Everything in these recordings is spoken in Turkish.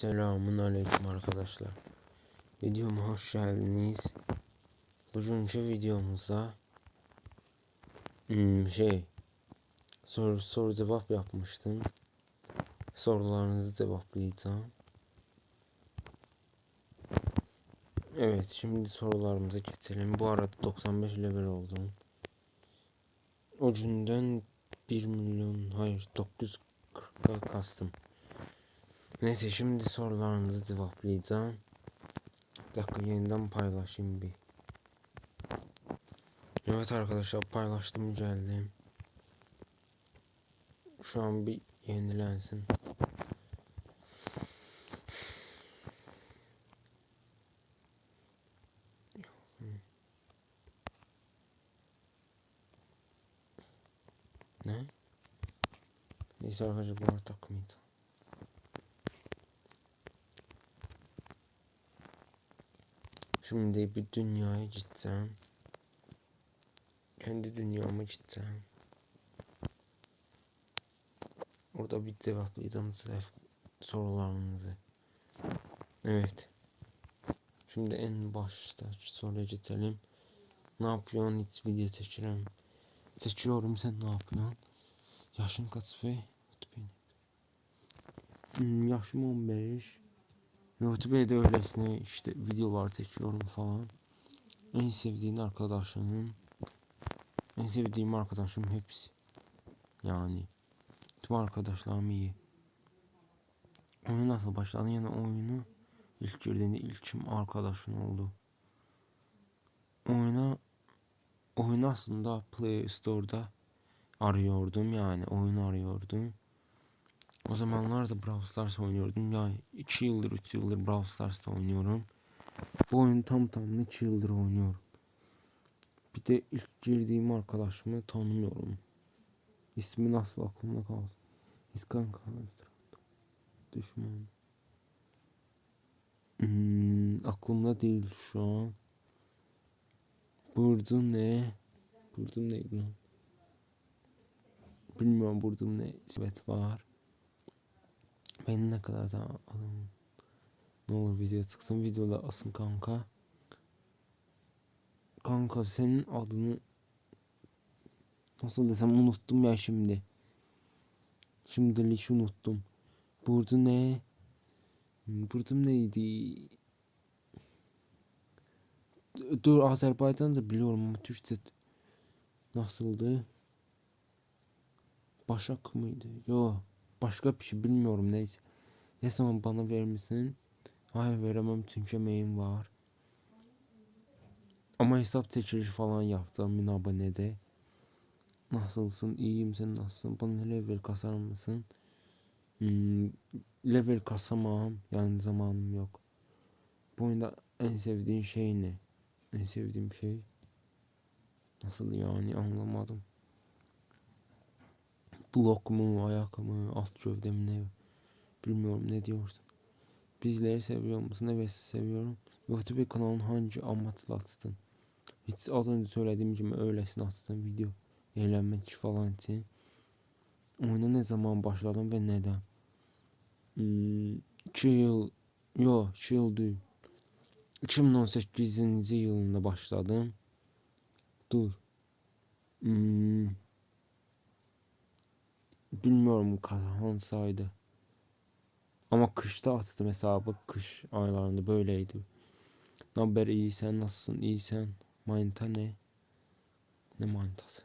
Selamun Aleyküm arkadaşlar. Videoma hoş geldiniz. Bugünkü videomuzda hmm, şey soru soru cevap yapmıştım. Sorularınızı cevaplayacağım. Evet şimdi sorularımıza geçelim. Bu arada 95 level oldum. O günden 1 milyon hayır 940'a kastım. Neyse şimdi sorularınızı cevaplayacağım. Bir dakika yeniden paylaşayım bir. Evet arkadaşlar paylaştım geldim. Şu an bir yenilensin. Ne? Neyse arkadaşlar bu arada takmayacağım. Şimdi bir dünyaya gideceğim. Kendi dünyama gideceğim. Orada bir cevaplayacağım sorularınızı. Evet. Şimdi en başta soruya geçelim. Ne yapıyorsun? Hiç video çekiyorum. Çekiyorum sen ne yapıyorsun? Yaşın kaç be? Hmm, yaşım 15. YouTube'da öylesine işte videolar çekiyorum falan. En sevdiğin arkadaşımın en sevdiğim arkadaşım hepsi. Yani tüm arkadaşlarım iyi. Oyun nasıl başladı? Yani oyunu ilk girdiğinde ilkim arkadaşın oldu. Oyuna oyun aslında Play Store'da arıyordum yani oyun arıyordum. O zamanlar da Brawl Stars oynuyordum. Ya 2 yıldır 3 yıldır Brawl Stars'ta oynuyorum. Bu oyunu tam tamına 2 yıldır oynuyorum. Bir de ilk girdiğim arkadaşımı tanımıyorum. İsmi nasıl aklımda kalsın. İskan Düşman. Hmm, aklımda değil şu an. Burdum ne? Burdum neydi lan? Bilmiyorum burdum ne? Evet var. Ben ne kadar da alalım. Ne olur video çıksın videoda asın kanka. Kanka senin adını nasıl desem unuttum ya şimdi. Şimdi hiç unuttum. Burada ne? Burada neydi? Dur Azerbaycan'da biliyorum ama Türkçe nasıldı? Başak mıydı? Yok. Başka bir şey bilmiyorum neyse. Ne zaman bana vermişsin? Hayır veremem çünkü emeğim var. Ama hesap çekilişi falan yaptım bin abonede. Nasılsın? İyiyim sen nasılsın? Bana level kasar mısın? Hmm, level kasamam. Yani zamanım yok. Bu oyunda en sevdiğin şey ne? En sevdiğim şey nasıl yani anlamadım blok mu, ayak mı, alt gövde mi ne bilmiyorum ne diyorsun. Bizleri seviyor musun? Evet seviyorum. YouTube kanalın hangi amaçla açtın? Hiç az önce söylediğim gibi öylesine açtım video. Eğlenmek falan için. Oyuna ne zaman başladım ve neden? Hmm, 2 yıl, yo 2 yıl değil. 2018. yılında başladım. Dur. Hmm, Bilmiyorum kaç saydı. Ama kışta attım hesabı. Kış aylarında böyleydi. Ne haber iyi sen nasılsın iyi sen. Manita ne? Ne manitası?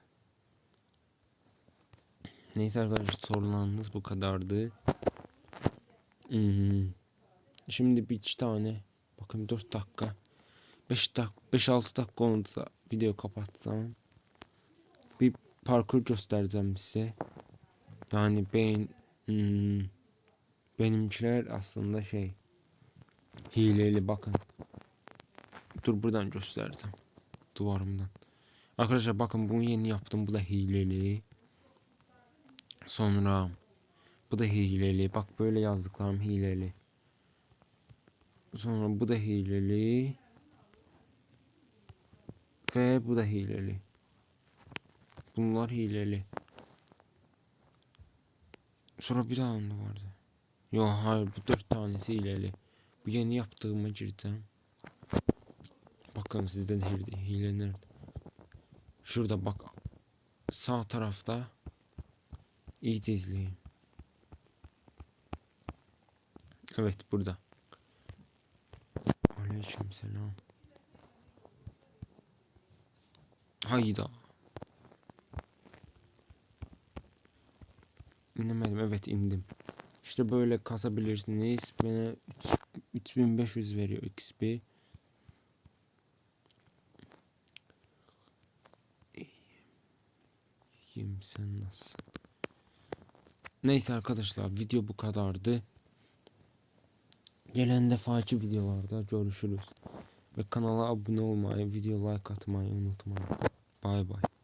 Neyse arkadaşlar sorularınız bu kadardı. Hmm. Şimdi bir iki tane. Bakın 4 dakika. 5 dakika 5-6 dakika oldu video kapatsam. Bir parkur göstereceğim size. Yani ben hmm, benimkiler aslında şey hileli bakın. Dur buradan göstereceğim. Duvarımdan. Arkadaşlar bakın bunu yeni yaptım. Bu da hileli. Sonra bu da hileli. Bak böyle yazdıklarım hileli. Sonra bu da hileli. Ve bu da hileli. Bunlar hileli. Sonra bir daha mı vardı? Yo hayır bu dört tanesi hileli. Bu yeni yaptığıma girdim. Bakın sizden hile, hile nerede? Şurada bak. Sağ tarafta. İyi izleyin. Evet burada. Aleyküm selam. Hayda. Evet indim. İşte böyle kasabilirsiniz. Bana 3500 veriyor XP. İyiyim sen nasılsın? Neyse arkadaşlar video bu kadardı. Gelen defaki videolarda görüşürüz. Ve kanala abone olmayı, video like atmayı unutmayın. Bay bay.